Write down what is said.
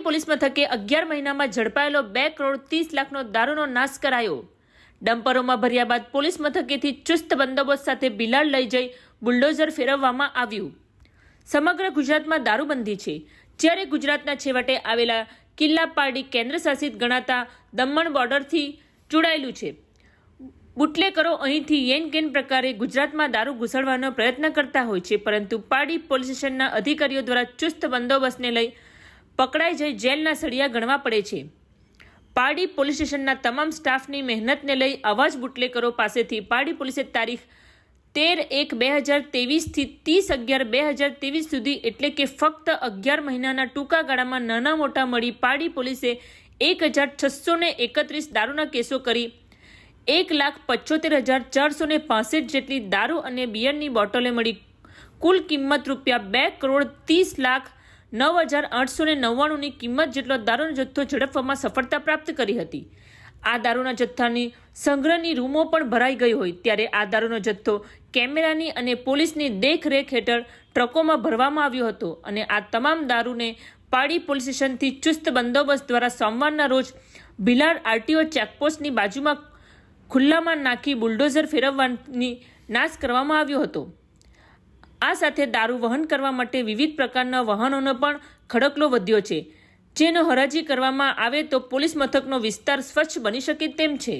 પાડી પોલીસ મથકે અગિયાર મહિનામાં ઝડપાયેલો બે કરોડ ત્રીસ લાખનો દારૂનો નાશ કરાયો. ડમ્પરોમાં ભર્યા બાદ પોલીસ મથકેથી ચુસ્ત બંદોબસ્ત સાથે બિલાડ લઈ જઈ બુલડોઝર ફેરવવામાં આવ્યું. સમગ્ર ગુજરાતમાં દારૂબંધી છે. જ્યારે ગુજરાતના છેવટે આવેલા કિલ્લા પારડી કેન્દ્ર શાસિત ગણાતા દમણ બોર્ડરથી જોડાયેલું છે. બુટલેકરો અહીંથી યેન કેન પ્રકારે ગુજરાતમાં દારૂ ઘૂસડવાનો પ્રયત્ન કરતા હોય છે, પરંતુ પાડી પોલીસ સ્ટેશનના અધિકારીઓ દ્વારા ચુસ્ત બંદોબસ્તને લઈ પકડાઈ જઈ જેલના સળિયા ગણવા પડે છે. પારડી પોલીસ સ્ટેશનના તમામ સ્ટાફની મહેનતને લઈ આવા જ બુટલેકરો પાસેથી પારડી પોલીસે તારીખ તેર એક બે હજાર તેવીસથી ત્રીસ અગિયાર બે હજાર ત્રેવીસ સુધી એટલે કે ફક્ત અગિયાર મહિનાના ટૂંકા ગાળામાં નાના મોટા મળી પારડી પોલીસે એક હજાર છસો ને એકત્રીસ દારૂના કેસો કરી. એક લાખ પચોતેર હજાર ચારસો ને પાસઠ જેટલી દારૂ અને બિયરની બોટલે મળી કુલ કિંમત રૂપિયા બે કરોડ ત્રીસ લાખ નવ હજાર આઠસો ને નવ્વાણુંની કિંમત જેટલો દારૂનો જથ્થો ઝડપવામાં સફળતા પ્રાપ્ત કરી હતી. આ દારૂના જથ્થાની સંગ્રહની રૂમો પણ ભરાઈ ગઈ હોય ત્યારે આ દારૂનો જથ્થો કેમેરાની અને પોલીસની દેખરેખ હેઠળ ટ્રકોમાં ભરવામાં આવ્યો હતો અને આ તમામ દારૂને પાડી પોલીસ સ્ટેશનથી ચુસ્ત બંદોબસ્ત દ્વારા સોમવારના રોજ ભિલાડ આરટીઓ ચેકપોસ્ટની બાજુમાં ખુલ્લામાં નાખી બુલડોઝર ફેરવવાની નાશ કરવામાં આવ્યો હતો. આ સાથે દારૂ વહન કરવા માટે વિવિધ પ્રકારના વાહનોનો પણ ખડકલો વધ્યો છે. જેનો હરાજી કરવામાં આવે તો પોલીસ મથકનો વિસ્તાર સ્વચ્છ બની શકે તેમ છે.